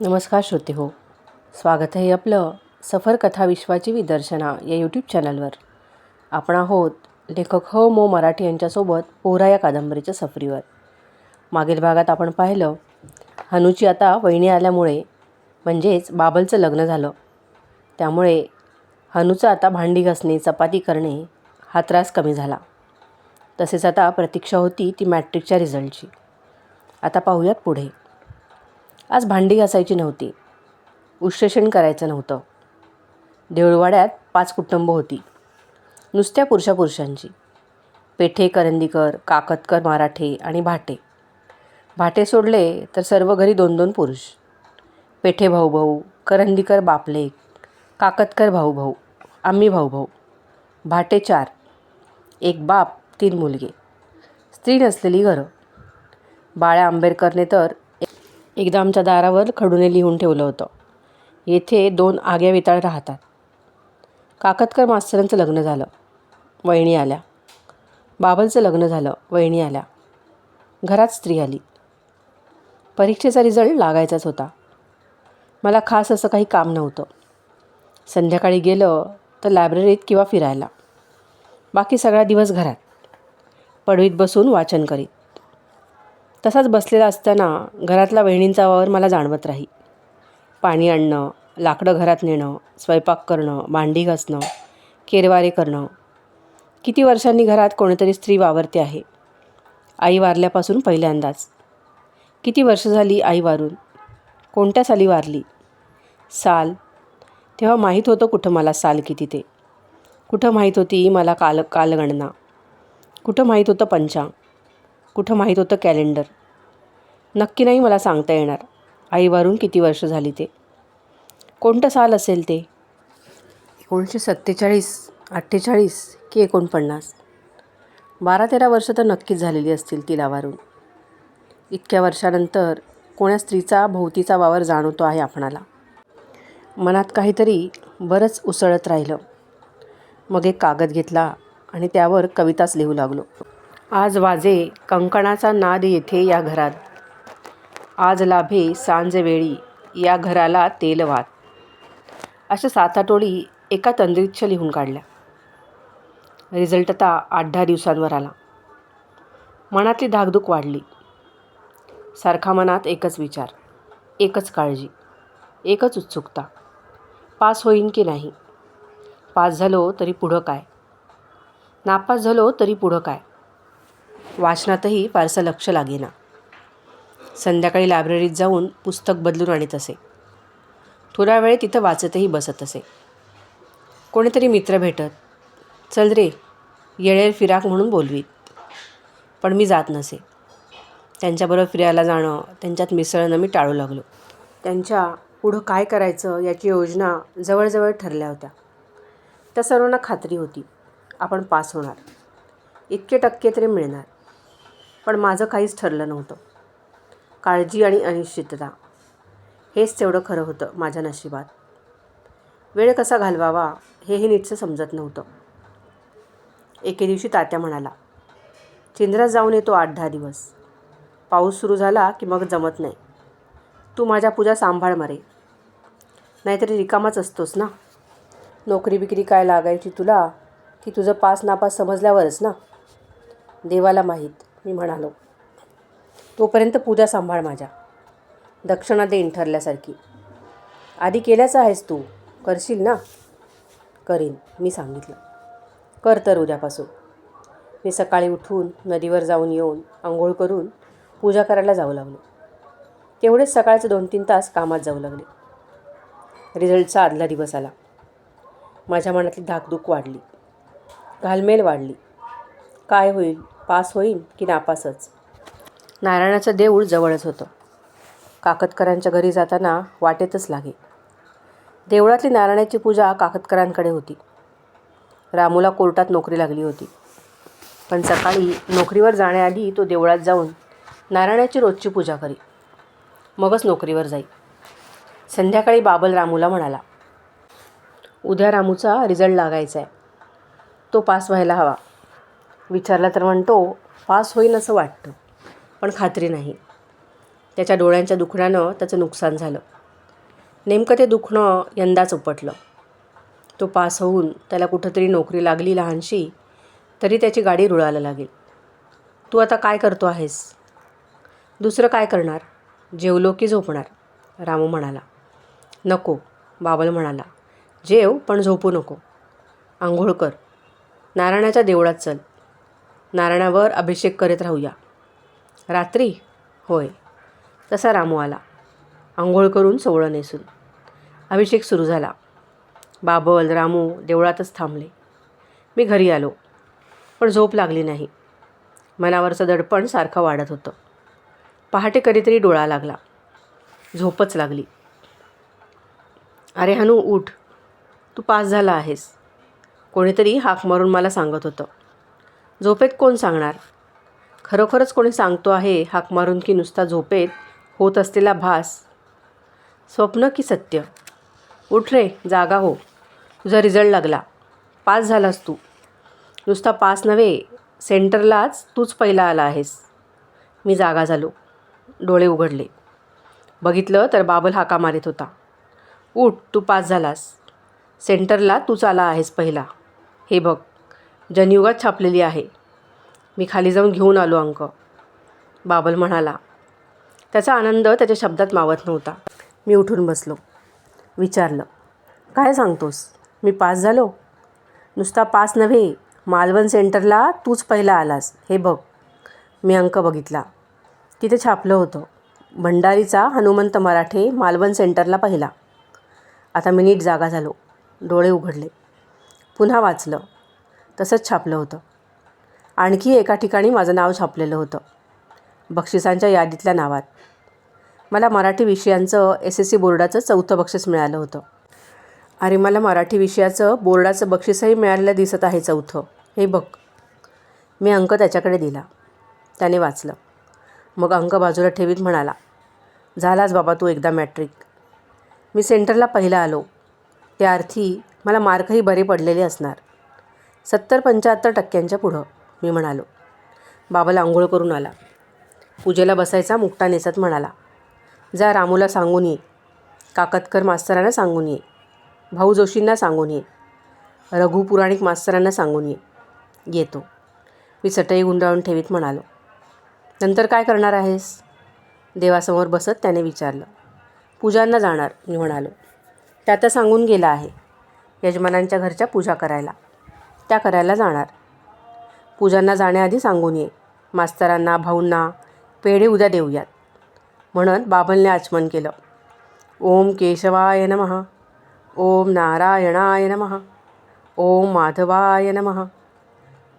नमस्कार श्रोते हो. स्वागत आहे आपलं सफर कथा विश्वाची विदर्शना या यूट्यूब चॅनलवर आपण आहोत लेखक ह. मो. मराठी यांच्यासोबत पोहरा या कादंबरीच्या सफरीवर. मागील भागात आपण पाहिलं हनूची आता वहिनी आल्यामुळे म्हणजेच बाबलचं लग्न झालं. त्यामुळे हनूचं आता भांडी घासणे चपाती करणे हा त्रास कमी झाला. तसेच आता प्रतीक्षा होती ती मॅट्रिकच्या रिझल्टची. आता पाहूयात पुढे. आज भांडी घासायची नव्हती. उश्लेषण करायचं नव्हतं. देऊळवाड्यात पाच कुटुंब होती. नुसत्या पुरुषा पुरुषांची. पेठे करंदीकर काकतकर मराठे आणि भाटे. भाटे सोडले तर सर्व घरी दोन दोन पुरुष. पेठे भाऊ भाऊ करंदीकर बापले काकतकर भाऊ भाऊ आम्ही भाऊ भाऊ भाटे चार. एक बाप तीन मुलगे. स्त्री नसलेली घरं. बाळ्या आंबेडकरने तर एकदा आमच्या दारावर खडूने लिहून ठेवलं होतं. येथे दोन आग्या वेताळ राहतात. काकतकर मास्तरांचं लग्न झालं. वहिणी आल्या. बाबलचं लग्न झालं. वहिणी आल्या. घरात स्त्री आली. परीक्षेचा रिझल्ट लागायचाच होता. मला खास असं काही काम नव्हतं. संध्याकाळी गेलं तर लायब्ररीत किंवा फिरायला. बाकी सगळा दिवस घरात. पडवीत बसून वाचन करीत. तसाच बसलेला असताना घरातला वहिणींचा वावर मला जाणवत राही. पाणी आणणं लाकडं घरात नेणं स्वयंपाक करणं भांडी घासणं केरवारे करणं. किती वर्षांनी घरात कोणीतरी स्त्री वावरते आहे. आई वारल्यापासून पहिल्यांदाच किती वर्ष झाली आई वारून? कोणत्या साली वारली? साल? तेव्हा माहीत होतं कुठं मला साल किती ते. कुठं माहीत होती मला काल कालगणना? कुठं माहीत होतं पंचांग? कुठं माहीत होतं कॅलेंडर? नक्की नाही मला सांगता येणार. आई वारून किती वर्ष झाली ते? कोणतं साल असेल ते? एकोणीसशे सत्तेचाळीस अठ्ठेचाळीस की एकोणपन्नास? बारा तेरा वर्ष तर नक्कीच झालेली असतील तिला वारून इतक्या वर्षानंतर कोण्या स्त्रीचा भोवतीचा वावर जाणवतो आहे आपणाला? मनात काहीतरी बरंच उसळत राहिलं. मग एक कागद घेतला आणि त्यावर कविताच लिहू लागलो. आज वाजे कंकणाचा नाद येथे या घरात. आज लाभे सांजवेळी या घराला तेल वात अशा सात आठोळी एका तंद्रीच्छ लिहून काढल्या. रिझल्ट आता आठ दहा दिवसांवर आला. मनातली धाकधूक वाढली. सारखा मनात एकच विचार एकच काळजी एकच उत्सुकता. पास होईन की नाही? पास झालो तरी पुढं काय? नापास झालो तरी पुढं काय? वाचनातही फारसं लक्ष लागेना. संध्याकाळी लायब्ररीत जाऊन पुस्तक बदलून आणत असे. थोडा वेळ तिथं वाचतही बसत असे. कोणीतरी मित्र भेटत चल रे येळेर फिराक म्हणून बोलवीत. पण मी जात नसे. त्यांच्याबरोबर फिरायला जाणं त्यांच्यात मिसळणं मी टाळू लागलो. त्यांच्या पुढं काय करायचं याची योजना जवळजवळ ठरल्या होत्या. त्या सर्वांना खात्री होती. आपण पास होणार. इतके टक्के तरी मिळणार. पण माझं काहीच ठरलं नव्हतं. काळजी आणि अनिश्चितता. हेच तेवढं खरं होतं माझ्या नशिबात. वेळ कसा घालवावा हेही नीटसं समजत नव्हतं. एके दिवशी तात्या म्हणाला चिंद्रात जाऊन येतो आठ दहा दिवस. पाऊस सुरू झाला की मग जमत नाही. तू माझ्या पूजा सांभाळ मरे. नाहीतरी रिकामाच असतोस ना? नोकरी बिकरी काय लागायची तुला की तुझं पास नापास समजल्यावरच ना? देवाला माहीत. मी म्हणालो. तोपर्यंत पूजा सांभाळ माझ्या. दक्षिणा देईन ठरल्यासारखी. आधी केल्याचं आहेस तू. करशील ना? करीन मी सांगितलं. कर तर उद्यापासून. मी सकाळी उठून नदीवर जाऊन येऊन आंघोळ करून पूजा करायला जाऊ लागलो. तेवढेच सकाळचे दोन तीन तास कामात जाऊ लागले. रिझल्टचा आदला दिवस आला. माझ्या मनातली धाकधूक वाढली. घालमेल वाढली. काय होईल? पास होईन की नापासच? नारायणाचं देऊळ जवळच होतं. काकतकरांच्या घरी जाताना वाटेतच लागे. देवळातली नारायणाची पूजा काकतकरांकडे होती. रामूला कोर्टात नोकरी लागली होती. पण सकाळी नोकरीवर जाण्याआधी तो देवळात जाऊन नारायणाची रोजची पूजा करी. मगच नोकरीवर जाई. संध्याकाळी बाबल रामूला म्हणाला उद्या रामूचा रिझल्ट लागायचा आहे तो पास व्हायला हवा. विचारला तर म्हणतो पास होईन असं वाटतं पण खात्री नाही. त्याच्या डोळ्यांच्या दुखण्यानं त्याचं नुकसान झालं. नेमकं ते दुखणं यंदाच उपटलं. तो पास होऊन त्याला कुठंतरी नोकरी लागली लहानशी तरी त्याची गाडी रुळायला लागेल. तू आता काय करतो आहेस? दुसरं काय करणार? जेवलो की झोपणार रामू म्हणाला. नको बाबल म्हणाला. जेव पण झोपू नको. आंघोळ कर. नारायणाच्या देवळात चल. नारायणावर अभिषेक करीत राहूया. रात्री? होय. तसा रामू आला. आंघोळ करून सोवळं नेसून. अभिषेक सुरू झाला. बाबल रामू देवळातच थांबले. मी घरी आलो पण झोप लागली नाही. मनावरचं दडपण सारखं वाढत होतं. पहाटे कधीतरी डोळा लागला. झोपच लागली. अरे हनू उठ. तू पास झाला आहेस. कोणीतरी हाक मारून मला सांगत होतं. झोपेत कोण सांगणार? खरोखरच कोणी सांगतो आहे हाक मारून की नुसता झोपेत होत असलेला भास? स्वप्न की सत्य? उठ रे जागा हो. तुझा रिझल्ट लागला. पास झालास तू. नुसता पास नव्हे सेंटरलाच तूच पहिला आला आहेस. मी जागा झालो. डोळे उघडले. बघितलं तर बाबल हाका मारित होता. उठ तू पास झालास. सेंटरला तूच आला आहेस पहिला. हे बघ. जनयुगात छापलेली आहे. मी खाली जाऊन घेऊन आलो अंक. बाबल म्हणाला त्याचा आनंद त्याच्या शब्दात मावत नव्हता. मी उठून बसलो. विचारलं काय सांगतोस? मी पास झालो? नुसता पास नव्हे मालवण सेंटरला तूच पहिला आलास. हे बघ. मी अंक बघितला. तिथे छापलं होतं भंडारीचा हनुमंत मराठे मालवण सेंटरला पहिला. आता मी नीट जागा झालो. डोळे उघडले. पुन्हा वाचलं तसंच छापलं होतं. आणखी एका ठिकाणी माझं नाव छापलेलं होतं. बक्षिसांच्या यादीतल्या नावात. मला मराठी विषयांचं एस एस सी बोर्डाचं चौथं बक्षीस मिळालं होतं. अरे मला मराठी विषयाचं बोर्डाचं बक्षीसही मिळालेलं दिसत आहे चौथं. हे बघ. मी अंक त्याच्याकडे दिला. त्याने वाचलं. मग अंक बाजूला ठेवीत म्हणाला झालाच बाबा तू एकदा मॅट्रिक. मी सेंटरला पहिला आलो. त्या अर्थी मला मार्कही बरे पडलेले असणार. सत्तर पंच्याहत्तर टक्क्यांच्या पुढं. मी म्हणालो. बाबाला आंघोळ करून आला. पूजेला बसायचा मुक्ता नेसत म्हणाला. जा रामूला सांगून ये. काकतकर मास्तरांना सांगून ये. भाऊ जोशींना सांगून ये. रघु पुराणिक मास्तरांना सांगून ये. येतो. मी चटई गुंडाळून ठेवीत म्हणालो. नंतर काय करणार आहेस? देवासमोर बसत त्याने विचारलं. पूजांना जाणार मी म्हणालो. त्या आता सांगून गेला आहे. यजमानांच्या घरच्या पूजा करायला. त्या करायला जाणार. पूजांना जाण्याआधी सांगून ये. मास्तरांना भाऊंना पेढे उद्या देऊयात. म्हणत बाबलने आचमन केलं. ओम केशवाय नमः. ओम नारायणाय नमः. ओम माधवाय नमः.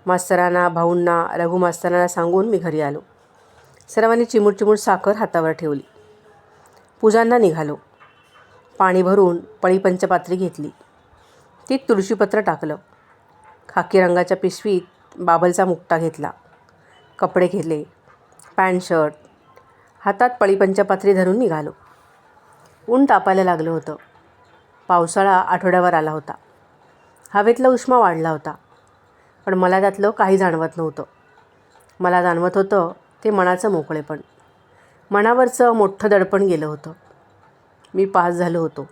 मास्तरांना भाऊंना रघु मास्तरांना सांगून मी घरी आलो. सर्वांनी चिमूट चिमूट साखर हातावर ठेवली. पूजांना निघालो. पाणी भरून पळी पंचपात्री घेतली. ती तुळशीपत्र टाकलं. खाकी रंगाच्या पिशवीत बाबलचा मुक्ता घेतला. कपडे घेतले पॅन्ट शर्ट हातात पळीपंचपात्री धरून निघालो. ऊन तापायला लागलं होतं. पावसाळा आठवड्यावर आला होता. हवेतला उष्मा वाढला होता. पण मला त्यातलं काही जाणवत नव्हतं. मला जाणवत होतं ते मनाचं मोकळेपण. मनावरचं मोठं दडपण गेलं होतं. मी पास झालो होतो.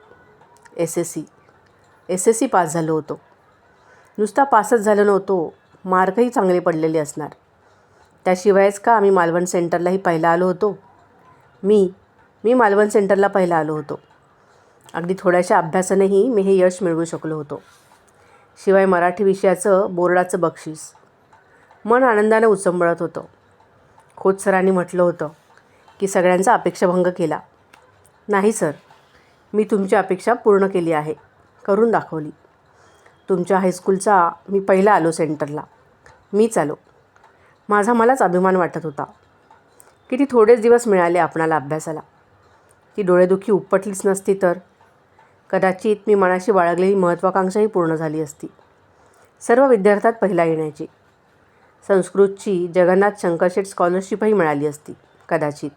S S C. S S C pass झालो होतो. नुसता पासच झालो नव्हतो. मार्कही चांगले पडलेले असणार. त्याशिवायच का आम्ही मालवण सेंटरलाही पहिला आलो होतो? मी मी मालवण सेंटरला पहिला आलो होतो. अगदी थोड्याशा अभ्यासानेही मी हे यश मिळवू शकलो होतो. शिवाय मराठी विषयाचं बोर्डाचं बक्षीस. मन आनंदानं उचंबळत होतं. खोत सरांनी म्हटलं होतं की सगळ्यांचा अपेक्षाभंग केला. नाही सर. मी तुमची अपेक्षा पूर्ण केली आहे. करून दाखवली. तुमच्या हायस्कूलचा मी पहिला आलो सेंटरला मीच आलो. माझा मलाच अभिमान वाटत होता. किती थोडेच दिवस मिळाले आपणाला अभ्यासाला. ती डोळेदुखी उपटलीच नसती तर. कदाचित मी मनाशी बाळगलेली महत्त्वाकांक्षाही पूर्ण झाली असती. सर्व विद्यार्थ्यात पहिला येण्याची. संस्कृतची जगन्नाथ शंकरशेठ स्कॉलरशिपही मिळाली असती कदाचित.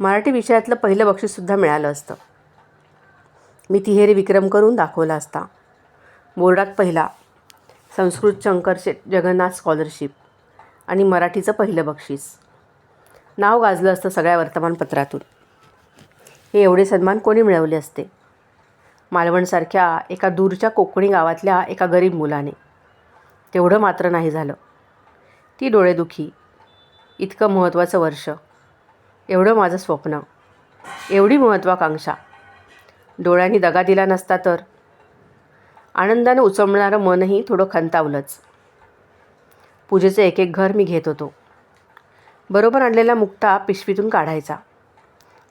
मराठी विषयातलं पहिलं बक्षीससुद्धा मिळालं असतं. मी तिहेरी विक्रम करून दाखवला असता. बोर्डात पहिला. संस्कृत शंकरशेठ जगन्नाथ स्कॉलरशिप आणि मराठीचं पहिलं बक्षीस. नाव गाजलं असतं सगळ्या वर्तमानपत्रातून. हे एवढे सन्मान कोणी मिळवले असते? मालवणसारख्या एका दूरच्या कोकणी गावातल्या एका गरीब मुलाने. तेवढं मात्र नाही झालं. ती डोळेदुखी इतकं महत्त्वाचं वर्ष. एवढं माझं स्वप्न. एवढी महत्त्वाकांक्षा. डोळ्यांनी दगा दिला नसता तर आनंदानं उचमणारं मनही थोडं खंतावलंच. पूजेचं एक एक घर मी घेत होतो. बरोबर आणलेला मुक्ता पिशवीतून काढायचा.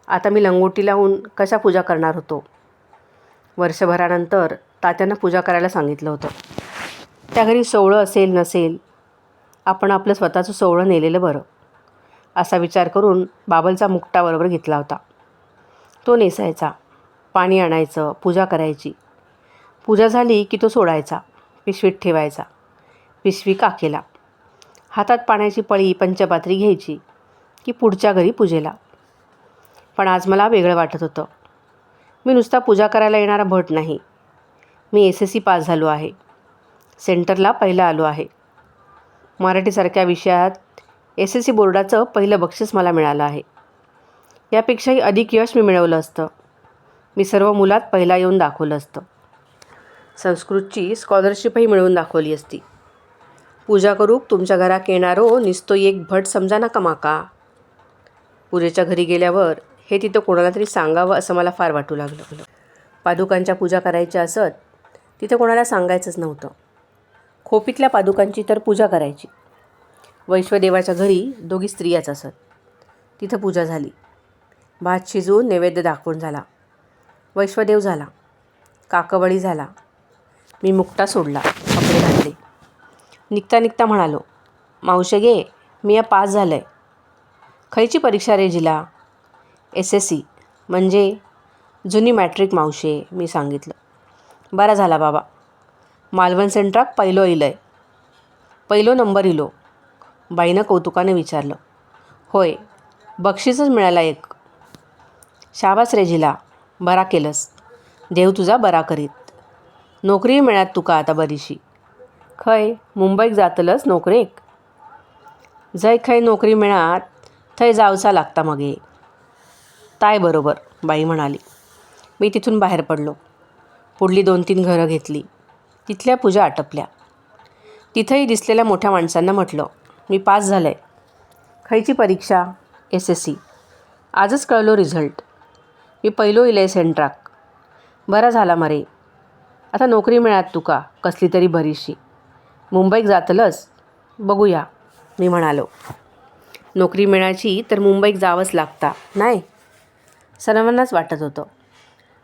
आता मी लंगोटी लावून कशा पूजा करणार होतो? वर्षभरानंतर तात्यांना पूजा करायला सांगितलं होतं. त्या घरी सोवळं असेल नसेल आपण आपलं स्वतःचं सोवळं नेलेलं बरं असा विचार करून बाबलचा मुक्टा बरोबर घेतला होता. तो नेसायचा पाणी आणायचं पूजा करायची. पूजा झाली की तो सोडायचा पिशवीत ठेवायचा पिशवी काकेला. हातात पाण्याची पळी पंचपात्री घ्यायची की पुढच्या घरी पूजेला. पण आज मला वेगळं वाटत होतं. मी नुसता पूजा करायला येणारा भट नाही. मी एस एस सी पास झालो आहे. सेंटरला पहिला आलो आहे. मराठीसारख्या विषयात एस एस सी बोर्डाचं पहिलं बक्षीस मला मिळालं आहे. यापेक्षाही अधिक यश मी मिळवलं असतं. मी सर्व मुलात पहिला येऊन दाखवलं असतं. संस्कृतची स्कॉलरशिपही मिळवून दाखवली असती. पूजा करूक तुमच्या घरात येणारो निस्तो एक भट समजा नका माका? पूजेच्या घरी गेल्यावर हे तिथं कोणाला तरी सांगावं असं मला फार वाटू लागलं. पादुकांच्या पूजा करायच्या असत तिथं कोणाला सांगायचंच नव्हतं. खोपीतल्या पादुकांची तर पूजा करायची. वैश्वदेवाच्या घरी दोघी स्त्रियाच असत. तिथं पूजा झाली. भात शिजवून नैवेद्य दाखवून झाला. वैश्वदेव झाला. काकवळी झाला. मी मुक्ता सोडला कपडे घातले. निघता निघता म्हणालो मावशे गे मी या पास झालं आहे खयची परीक्षा रे जिला? S S C. म्हणजे? जुनी मॅट्रिक मावशे मी सांगितलं. बरा झाला बाबा. मालवण सेंट्राक पहिलो इलंय. पहिलो नंबर इलो. बाईनं कौतुकाने विचारलं. होय बक्षीसच मिळाला एक. शाबास रे जिला बरा केलंस. देव तुझा बरा करीत. नोकरी मिळात तुका आता बरीशी. खंय मुंबईक जातलंच नोकरेक? जय खंय नोकरी मिळात थंय जावचा लागता मगे. ताय बरोबर बाई म्हणाली. मी तिथून बाहेर पडलो. पुढली दोन तीन घरं घेतली. तिथल्या पूजा आटपल्या. तिथंही दिसलेल्या मोठ्या माणसांना म्हटलं मी पास झालं आहे खयची परीक्षा? S S C. आजच कळलो रिझल्ट. मी पहिलो इलय सेंट्राक. बरा झाला मरे. आता नोकरी मिळात तुका कसली तरी बरीचशी मुंबईत जातलंच बघूया मी म्हणालो. नोकरी मिळायची तर मुंबईत जावंच लागता नाही सर्वांनाच वाटत होतं.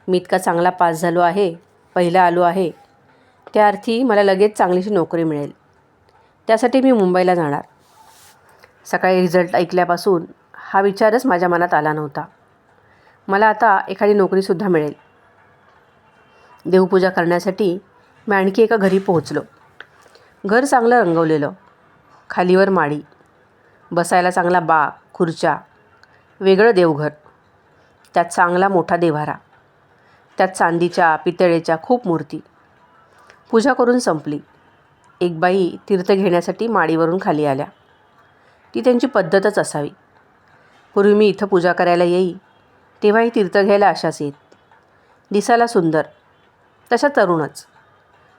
मी इतका चांगला पास झालो आहे पहिला आलो आहे. त्या अर्थी मला लगेच चांगलीशी नोकरी मिळेल. त्यासाठी मी मुंबईला जाणार. सकाळी रिझल्ट ऐकल्यापासून हा विचारच माझ्या मनात आला नव्हता. मला आता एखादी नोकरीसुद्धा मिळेल. देवपूजा करण्यासाठी मी आणखी एका घरी पोहोचलो. घर चांगलं रंगवलेलं. खालीवर माळी बसायला चांगला बाग खुर्च्या. वेगळं देवघर. त्यात चांगला मोठा देव्हारा. त्यात चांदीच्या पितळेच्या खूप मूर्ती. पूजा करून संपली. एक बाई तीर्थ घेण्यासाठी माळीवरून खाली आल्या. ती त्यांची पद्धतच असावी. पूर्वी मी इथं पूजा करायला येई तेव्हाही तीर्थ घ्यायला अशाच येत. दिसायला सुंदर. तशा तरुणच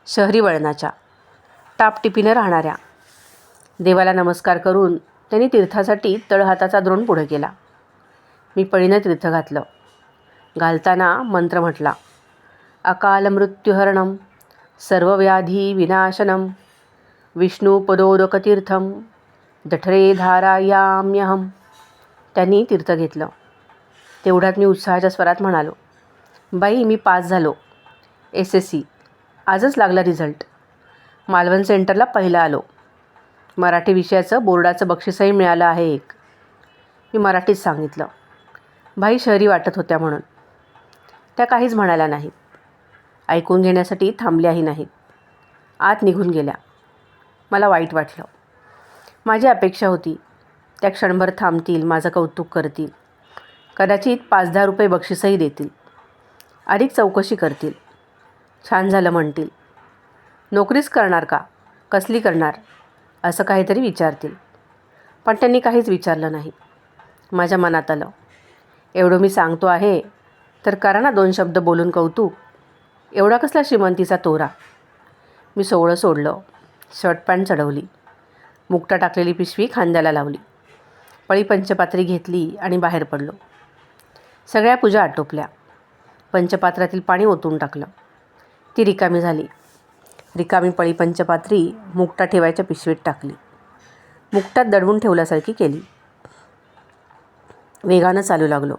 शहरी वळणाच्या टापटिपीनं राहणाऱ्या. देवाला नमस्कार करून त्यांनी तीर्थासाठी तळहाताचा द्रोण पुढे केला. मी पळीनं तीर्थ घातलं. घालताना मंत्र म्हटला अकाल मृत्युहरणम सर्वव्याधी विनाशनम विष्णुपदोदकतीर्थम जठरे धारायाम्यहम त्यांनी तीर्थ घेतलं. तेवढ्यात मी उत्साहाच्या स्वरात म्हणालो बाई मी पास झालो. S S C. आजच लागला रिझल्ट. मालवण सेंटरला पहिला आलो. मराठी विषयाचं बोर्डाचं बक्षीसही मिळालं आहे एक. मी मराठीत सांगितलं. भाई शहरी वाटत होत्या म्हणून. त्या काहीच म्हणाल्या नाहीत. ऐकून घेण्यासाठी थांबल्याही नाहीत. आत निघून गेल्या. मला वाईट वाटलं. माझी अपेक्षा होती त्या क्षणभर थांबतील माझं कौतुक करतील. कदाचित पाच दहा रुपये बक्षीसही देतील. अधिक चौकशी करतील. छान झालं म्हणतील. नोकरीच करणार का? कसली करणार? असं काहीतरी विचारतील. पण त्यांनी काहीच विचारलं नाही. माझ्या मनात आलं. एवढं मी सांगतो आहे तर करा ना दोन शब्द बोलून कौतुक. एवढा कसला श्रीमंतीचा तोरा. मी सोवळं सोडलं. Shirt pant चढवली. मुकटा टाकलेली पिशवी खांद्याला लावली. पळी पंचपात्री घेतली आणि बाहेर पडलो. सगळ्या पूजा आटोपल्या. पंचपात्रातील पाणी ओतून टाकलं. ती रिकामी झाली. रिकामी पळी पंचपात्री मुकटा ठेवायच्या पिशवीत टाकली. मुकटात दडवून ठेवल्यासारखी केली. वेगानं चालू लागलो.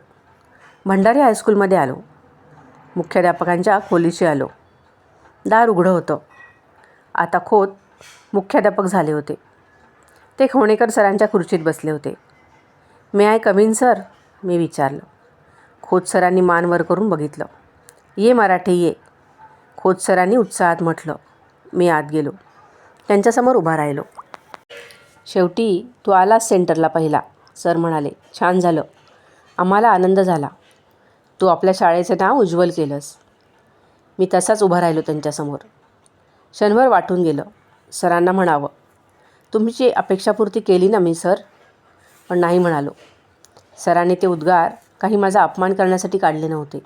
भंडारी हायस्कूलमध्ये आलो. मुख्याध्यापकांच्या खोलीशी आलो. दार उघडं होतं. आता खोत मुख्याध्यापक झाले होते. ते खोणेकर सरांच्या खुर्चीत बसले होते. मे आय कमीन सर? मी विचारलं. खोत सरांनी मान वर करून बघितलं. ये मराठी ये. खोत सरांनी उत्साहात म्हटलं मी आत गेलो. त्यांच्यासमोर उभा राहिलो. शेवटी तू आलास सेंटरला पहिला. सर म्हणाले छान झालं. आम्हाला आनंद झाला. तू आपल्या शाळेचं नाव उज्ज्वल केलंस. मी तसाच उभा राहिलो त्यांच्यासमोर. क्षणभर वाटून गेलं. सरांना म्हणावं तुमची अपेक्षापूर्ती केली ना मी सर? पण नाही म्हणालो. सरांनी ते उद्गार काही माझा अपमान करण्यासाठी काढले नव्हते.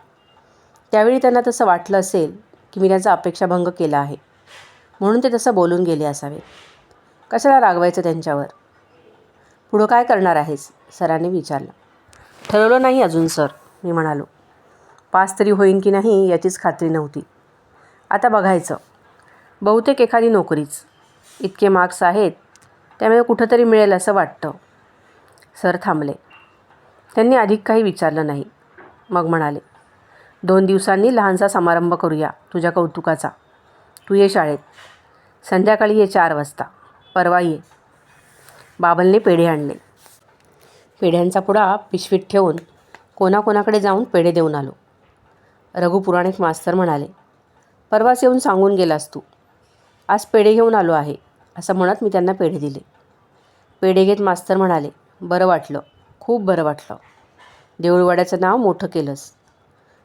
त्यावेळी त्यांना तसं वाटलं असेल की मी त्यांचा अपेक्षाभंग केला आहे. म्हणून ते तसं बोलून गेले असावे. कशाला रागवायचं त्यांच्यावर? पुढं काय करणार आहेस? सरांनी विचारलं. ठरवलं नाही अजून सर मी म्हणालो. पास तरी होईन की नाही याचीच खात्री नव्हती. आता बघायचं. बहुतेक एखादी नोकरीच. इतके मार्क्स आहेत त्यामुळे कुठंतरी मिळेल असं वाटतं. सर थांबले. त्यांनी अधिक काही विचारलं नाही. मग म्हणाले दोन दिवसांनी लहानसा समारंभ करूया तुझ्या कौतुकाचा. तू ये शाळेत. संध्याकाळी ये चार वाजता. परवा ये. बाबलने पेढे आणले. पेढ्यांचा पुडा पिशवीत ठेवून कोणाकोणाकडे जाऊन पेढे देऊन आलो. रघु पुराणिक मास्तर म्हणाले परवाच येऊन सांगून गेलास तू. आज पेढे घेऊन आलो आहे असं म्हणत मी त्यांना पेढे दिले. पेढे घेत मास्तर म्हणाले बरं वाटलं. खूप बरं वाटलं. देऊळवाड्याचं नाव मोठं केलंस.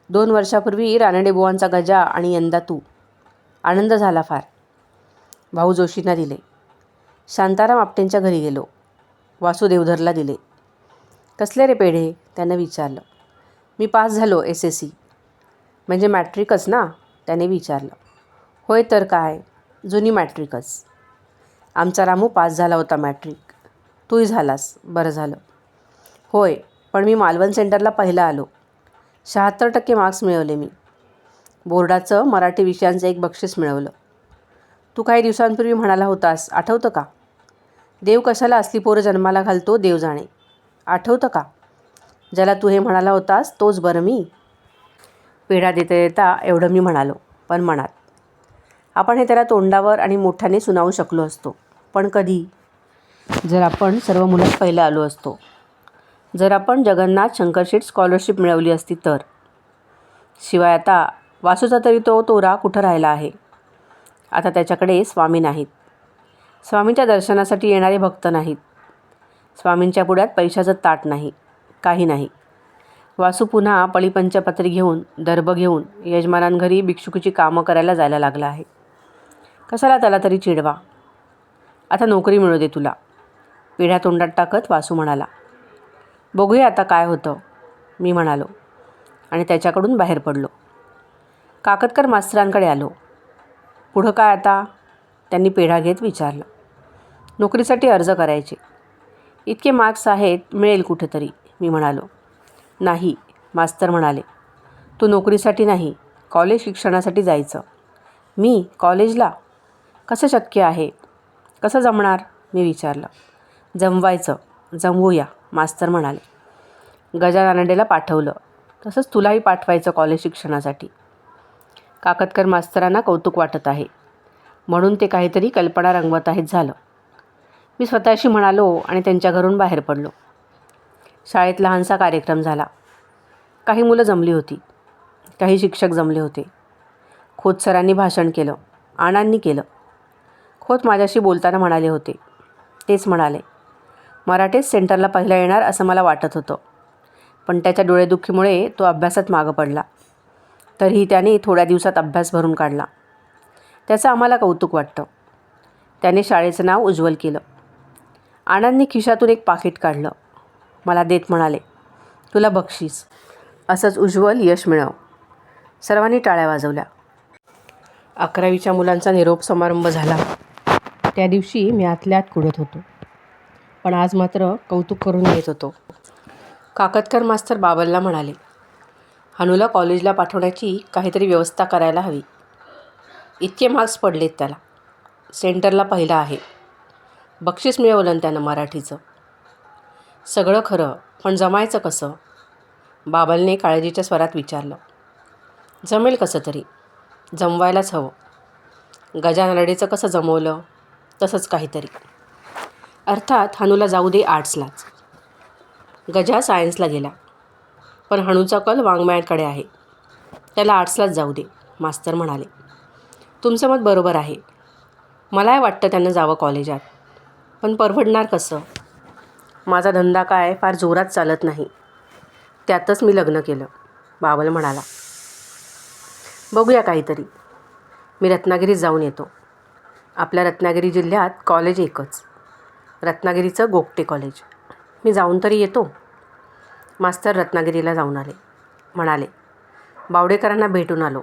दोन वर्षापूर्वी रानडेबुवांचा गजा आणि यंदा तू. आनंद झाला फार. भाऊ जोशींना दिले. शांताराम आपटेंच्या घरी गेलो. वासुदेवधरला दिले. कसले रे पेढे? त्यानं विचारलं. मी पास झालो एस एस सी. म्हणजे मॅट्रिकच ना? त्याने विचारलं. होय तर काय? जुनी मॅट्रिकच. आमचा रामू पास झाला होता मॅट्रिक. तूही झालास. बरं झालं. होय पण मी मालवण सेंटरला पहिला आलो. शहात्तर टक्के मार्क्स मिळवले मी. बोर्डाचं मराठी विषयांचं एक बक्षीस मिळवलं. तू काही दिवसांपूर्वी म्हणाला होतास आठवतं का? देव कशाला असली पोरं जन्माला घालतो देव जाणे. आठवतं का? ज्याला तू हे म्हणाला होतास तोच बरं मी. पेढा देता देता एवढं मी म्हणालो पण मनात आपण हे त्याला तोंडावर आणि मोठ्याने सुनावू शकलो असतो पण कधी? जर आपण सर्व मुलात पहिलं आलो असतो जर आपण जगन्नाथ शंकरशेठ स्कॉलरशिप मिळवली असती तर. शिवाय आता वासूचा तरी तो तोरा कुठं राहिला आहे? आता त्याच्याकडे स्वामी नाहीत. स्वामींच्या दर्शनासाठी येणारे भक्त नाहीत. स्वामींच्या पुढ्यात पैशाचं ताट नाही काही नाही. वासू पुन्हा पळीपंचपत्री घेऊन दर्भ घेऊन यजमानांघरी भिक्षुकीची कामं करायला जायला लागला आहे. कशाला त्याला तरी चिडवा? आता नोकरी मिळू दे तुला. पिढ्या तोंडात टाकत वासू म्हणाला. बघूया आता काय होतं. मी म्हणालो आणि त्याच्याकडून बाहेर पडलो. काकतकर मास्तरांकडे आलो. पुढं काय आता? त्यांनी पेढा घेत विचारलं. नोकरीसाठी अर्ज करायचे. इतके मार्क्स आहेत मिळेल कुठेतरी मी म्हणालो. नाही मास्तर म्हणाले. तू नोकरीसाठी नाही कॉलेज शिक्षणासाठी जायचं. मी कॉलेजला? कसं शक्य आहे? कसं जमणार? मी विचारलं. जमवायचं जमवूया. मास्तर म्हणाले. गजाननडेला पाठवलं. तसंच तुलाही पाठवायचं कॉलेज शिक्षणासाठी. काकतकर मास्तरांना कौतुक वाटत आहे. म्हणून ते काहीतरी कल्पना रंगवत आहेत झालं. मी स्वतःशी म्हणालो आणि त्यांच्या घरून बाहेर पडलो. शाळेत लहानसा कार्यक्रम झाला. काही मुलं जमली होती. काही शिक्षक जमले होते. खोत सरांनी भाषण केलं. आणांनी केलं. खोत माझ्याशी बोलताना म्हणाले होते. तेच म्हणाले. मराठीच सेंटरला पहिला येणार असं मला वाटत होतं. पण त्याच्या डोळेदुखीमुळे तो अभ्यासात मागं पडला. तरीही त्याने थोड्या दिवसात अभ्यास भरून काढला. त्याचं आम्हाला कौतुक वाटतं. त्याने शाळेचं नाव उज्ज्वल केलं. आनंदने खिशातून एक पाकिट काढलं. मला देत म्हणाले तुला बक्षीस. असंच उज्ज्वल यश मिळव. सर्वांनी टाळ्या वाजवल्या. अकरावीच्या मुलांचा निरोप समारंभ झाला. त्या दिवशी मी आतल्यात कुडत होतो. पण आज मात्र कौतुक करून घेत होतो. काकतकर मास्तर बाबलला म्हणाले हनूला कॉलेजला पाठवण्याची काहीतरी व्यवस्था करायला हवी. इतके मार्क्स पडलेत त्याला. सेंटरला पहिला आहे. बक्षीस मिळवलं ना त्यानं मराठीचं. सगळं खरं पण जमायचं कसं? बाबलने काळजीच्या स्वरात विचारलं. जमेल कसं तरी. जमवायलाच हवं. गजानरडेचं कसं जमवलं तसंच काहीतरी. अर्थात हनूला जाऊ दे आर्ट्सलाच. गजा सायन्सला गेला. पण हणूचा कल वाङ्मयाकडे आहे. त्याला आर्ट्सलाच जाऊ दे मास्तर म्हणाले. तुमचं मत बरोबर आहे. मलाही वाटतं त्यांना जावं कॉलेजात. पण परवडणार कसं? माझा धंदा काय फार जोरात चालत नाही. त्यातच मी लग्न केलं बाबल म्हणाला. बघूया काहीतरी. मी रत्नागिरीत जाऊन येतो. आपल्या रत्नागिरी जिल्ह्यात कॉलेज एकच. रत्नागिरीचं गोगटे कॉलेज. मी जाऊन तरी येतो. मास्तर रत्नागिरीला जाऊन आले. म्हणाले बावडेकरांना भेटून आलो.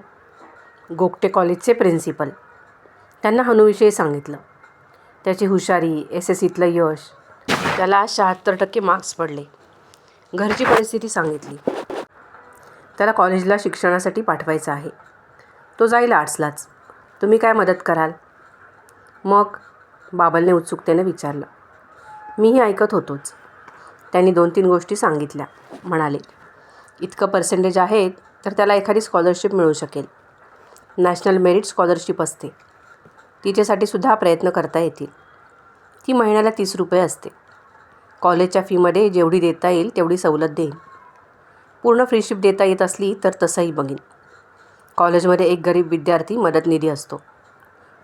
गोगटे कॉलेजचे प्रिन्सिपल. त्यांना हनुविषयी सांगितलं. त्याची हुशारी एस एस सीतलं यश त्याला शहात्तर टक्के मार्क्स पडले. घरची परिस्थिती सांगितली. त्याला कॉलेजला शिक्षणासाठी पाठवायचं आहे. तो जाईल आर्ट्सलाच. तुम्ही काय मदत कराल? मग बाबलने उत्सुकतेने विचारलं. मीही ऐकत होतोच. त्यांनी दोन तीन गोष्टी सांगितल्या. म्हणाले इतकं पर्सेंटेज आहेत तर त्याला एखादी स्कॉलरशिप मिळू शकेल. नॅशनल मेरिट स्कॉलरशिप असते. तिच्यासाठी सुद्धा प्रयत्न करता येतील. ती महिन्याला तीस रुपये असते. कॉलेजच्या फीमध्ये जेवढी देता येईल तेवढी सवलत देईन. पूर्ण फ्रीशिप देता येत असली तर तसंही बघीन. कॉलेजमध्ये एक गरीब विद्यार्थी मदत निधी असतो.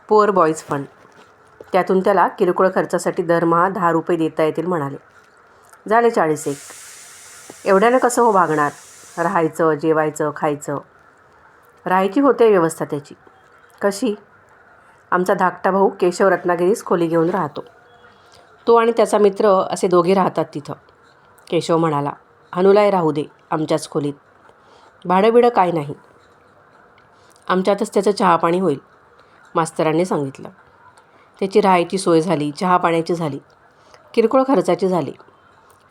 पुअर बॉईज फंड त्यातून त्याला किरकोळ खर्चासाठी दरमहा दहा रुपये देता येतील म्हणाले. झाले चाळीस एक. एवढ्यानं कसं हो भागणार? राहायचं जेवायचं खायचं. राहायची होते व्यवस्था त्याची. कशी? आमचा धाकटा भाऊ केशव रत्नागिरीस खोली घेऊन राहतो. तो आणि त्याचा मित्र असे दोघे राहतात तिथं. केशव म्हणाला हनुलाय राहू दे आमच्याच खोलीत. भाडं बिडं काय नाही. आमच्यातच त्याचं चहापाणी होईल मास्तरांनी सांगितलं. त्याची राहायची सोय झाली चहा पाण्याची झाली किरकोळ खर्चाची झाली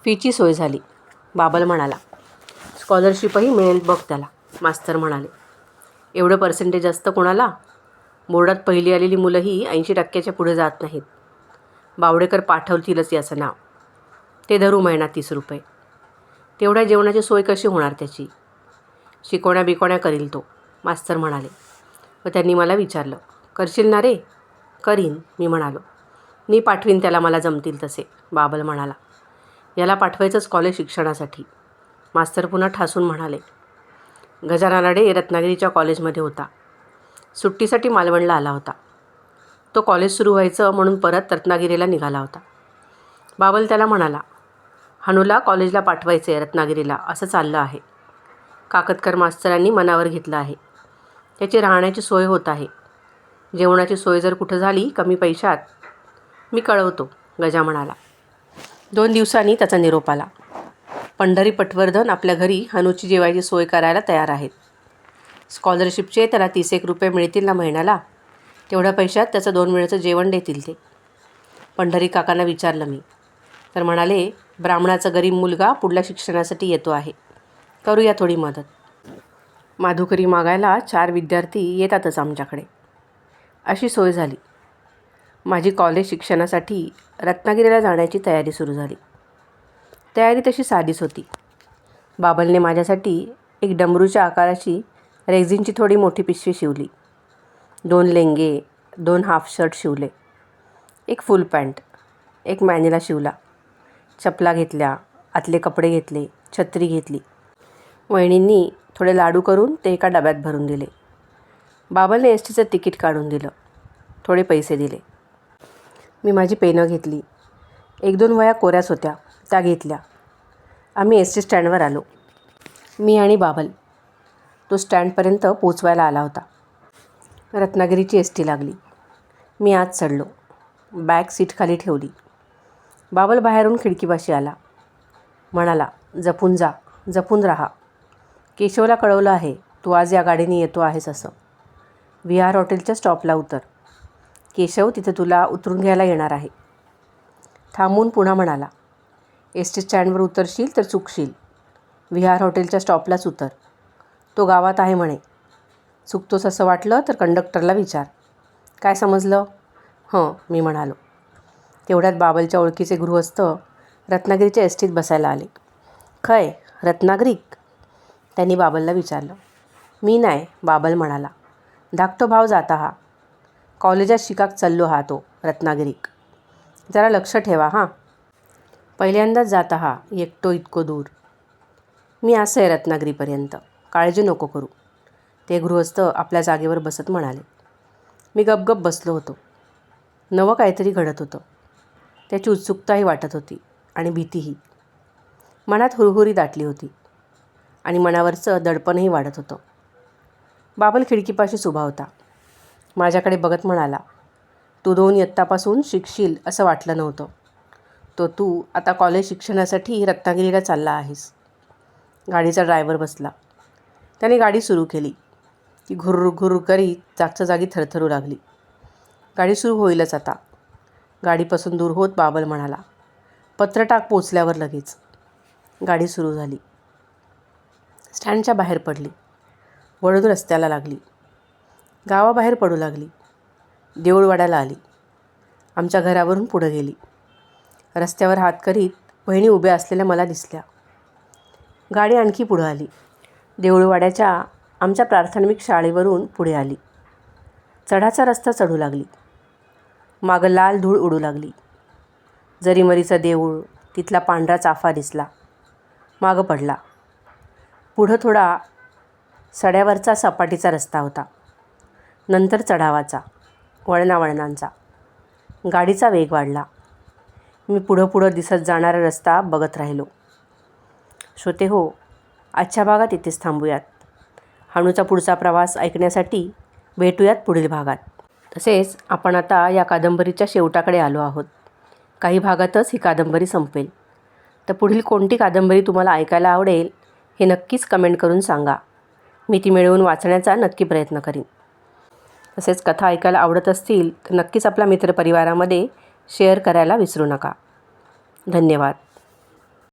फीची सोय झाली. बाबल म्हणाला स्कॉलरशिपही मिळेल बघ त्याला मास्तर म्हणाले. एवढं पर्सेंटेज असतं कोणाला? बोर्डात पहिली आलेली मुलंही ऐंशी टक्क्याच्या पुढे जात नाहीत. बावडेकर पाठवतीलच याचं नाव. ते धरू महिना तीस रुपये. तेवढ्या जेवणाची सोय कशी होणार त्याची? शिकवण्या बिकवण्या करील तो मास्तर म्हणाले. व त्यांनी मला विचारलं करशील ना रे? करीन मी म्हणालो. मी पाठवीन त्याला मला जमतील तसे बाबल म्हणाला. याला पाठवायचंच कॉलेज शिक्षणासाठी. मास्तर पुन्हा ठासून म्हणाले. गजानानाडे रत्नागिरीच्या कॉलेजमध्ये होता. सुट्टीसाठी मालवणला आला होता. तो कॉलेज सुरू व्हायचं म्हणून परत रत्नागिरीला निघाला होता. बाबल त्याला म्हणाला हनूला कॉलेजला पाठवायचं आहे रत्नागिरीला असं चाललं आहे. काकतकर मास्तरांनी मनावर घेतलं आहे. त्याची राहण्याची सोय होत आहे. जेवणाची सोय जर कुठं झाली कमी पैशात मी कळवतो गजा म्हणाला दोन दिवसांनी त्याचा निरोप आला. पंढरी पटवर्धन आपल्या घरी हनूची जेवायची सोय करायला तयार आहेत. स्कॉलरशिपचे त्याला तीस एक रुपये मिळतील ना महिन्याला. तेवढ्या पैशात त्याचं दोन वेळेचं जेवण देतील ते. पंढरी काकांना विचारलं मी. तर म्हणाले ब्राह्मणाचा गरीब मुलगा पुढल्या शिक्षणासाठी येतो आहे. करूया थोडी मदत. माधुकरी मागायला चार विद्यार्थी येतातच आमच्याकडे. अशी सोय झाली. माझी कॉलेज शिक्षणासाठी रत्नागिरीला जाण्याची तयारी सुरू झाली. तयारी तशी साधीच होती. बाबलने माझ्यासाठी एक डमरूच्या आकाराची रेझिनची थोडी मोठी पिशवी शिवली. दोन लेंगे दोन हाफ शर्ट शिवले. एक फुल पॅन्ट एक मॅनिला शिवला. चपला घेतल्या आतले कपडे घेतले छत्री घेतली. वहिणींनी थोडे लाडू करून ते एका डब्यात भरून दिले. बाबांनी एस टीचं तिकीट काढून दिलं. थोडे पैसे दिले. मी माझी पेनं घेतली. एक दोन वया कोऱ्याच होत्या त्या घेतल्या. आम्ही एस टी स्टँडवर आलो. मी आणि बाबल. तो स्टँडपर्यंत पोचवायला आला होता. रत्नागिरीची एस टी लागली. मी आत चढलो. बॅग सीट खाली ठेवली. बाबल बाहेरून खिडकीपाशी आला. म्हणाला जपून जा जपून राहा. केशवला कळवलं आहे तू आज या गाडीने येतो आहेस असं. विहार हॉटेलच्या स्टॉपला उतर. केशव तिथे तुला उतरून घ्यायला येणार आहे. थांबून पुन्हा म्हणाला. एस टी स्टँडवर उतरशील तर चुकशील. विहार हॉटेलच्या स्टॉपलाच उतर. तो गावात आहे म्हणे. चुकतोस असं वाटलं तर कंडक्टरला विचार. काय समजलं? हं मी म्हणालो. तेवढ्यात बाबलच्या ओळखीचे गृहस्थ रत्नागिरीच्या एस टीत बसायला आले. खय रत्नागिरीक? त्यांनी बाबलला विचारलं. मी नाही बाबल म्हणाला. धाकटो भाव जाता हा. कॉलेजात शिकाक चाललो हा तो रत्नागिरीक. जरा लक्ष ठेवा हां. पहिल्यांदाच जाता हा एकटो इतको दूर. मी असं आहे रत्नागिरीपर्यंत काळजी नको करू. ते गृहस्थ आपल्या जागेवर बसत म्हणाले. मी गपगप बसलो होतो. नवं काहीतरी घडत होतं. त्याची उत्सुकताही वाटत होती आणि भीतीही. मनात हुरहुरी दाटली होती आणि मनावरचं दडपणही वाढत होतं. बाबल खिडकीपाशीच उभा होता. माझ्याकडे बघत म्हणाला तू दोन इयत्तापासून शिकशील असं वाटलं नव्हतं. तो तू आता कॉलेज शिक्षणासाठी रत्नागिरीला चालला आहेस. गाडीचा ड्रायव्हर बसला. त्याने गाडी सुरू केली. ती घुर्र घुर्र करीत जागच्या जागी थरथरू लागली. गाडी सुरू होईलच आता. गाडीपासून दूर होत बाबल म्हणाला पत्रटाक पोचल्यावर लगेच. गाडी सुरू झाली. स्टँडच्या बाहेर पडली. वळून रस्त्याला लागली. गावाबाहेर पडू लागली. देऊळवाड्याला आली. आमच्या घरावरून पुढं गेली. रस्त्यावर हात करीत बहिणी उभ्या असलेल्या मला दिसल्या. गाडी आणखी पुढं आली. देऊळवाड्याच्या आमच्या प्राथमिक शाळेवरून पुढे आली. चढाचा रस्ता चढू लागली. मागं लाल धूळ उडू लागली. जरीमरीचं देऊळ तिथला पांढरा चाफा दिसला. मागं पडला. पुढं थोडा सड्यावरचा सपाटीचा रस्ता होता. नंतर चढावाचा वळणावळणांचा. गाडीचा वेग वाढला. मी पुढं पुढं दिसत जाणारा रस्ता बघत राहिलो. श्रोते हो आजच्या भागात इथेच थांबूयात. हाणूचा पुढचा प्रवास ऐकण्यासाठी भेटूयात पुढील भागात. तसेच आपण आता या कादंबरीच्या शेवटाकडे आलो आहोत. काही भागातच ही कादंबरी संपेल. तर पुढील कोणती कादंबरी तुम्हाला ऐकायला आवडेल हे नक्कीच कमेंट करून सांगा. मी ती मिळवून वाचण्याचा नक्की प्रयत्न करीन. तसेच कथा ऐकायला आवडत असतील तर नक्कीच आपल्या मित्रपरिवारामध्ये शेअर करायला विसरू नका. धन्यवाद.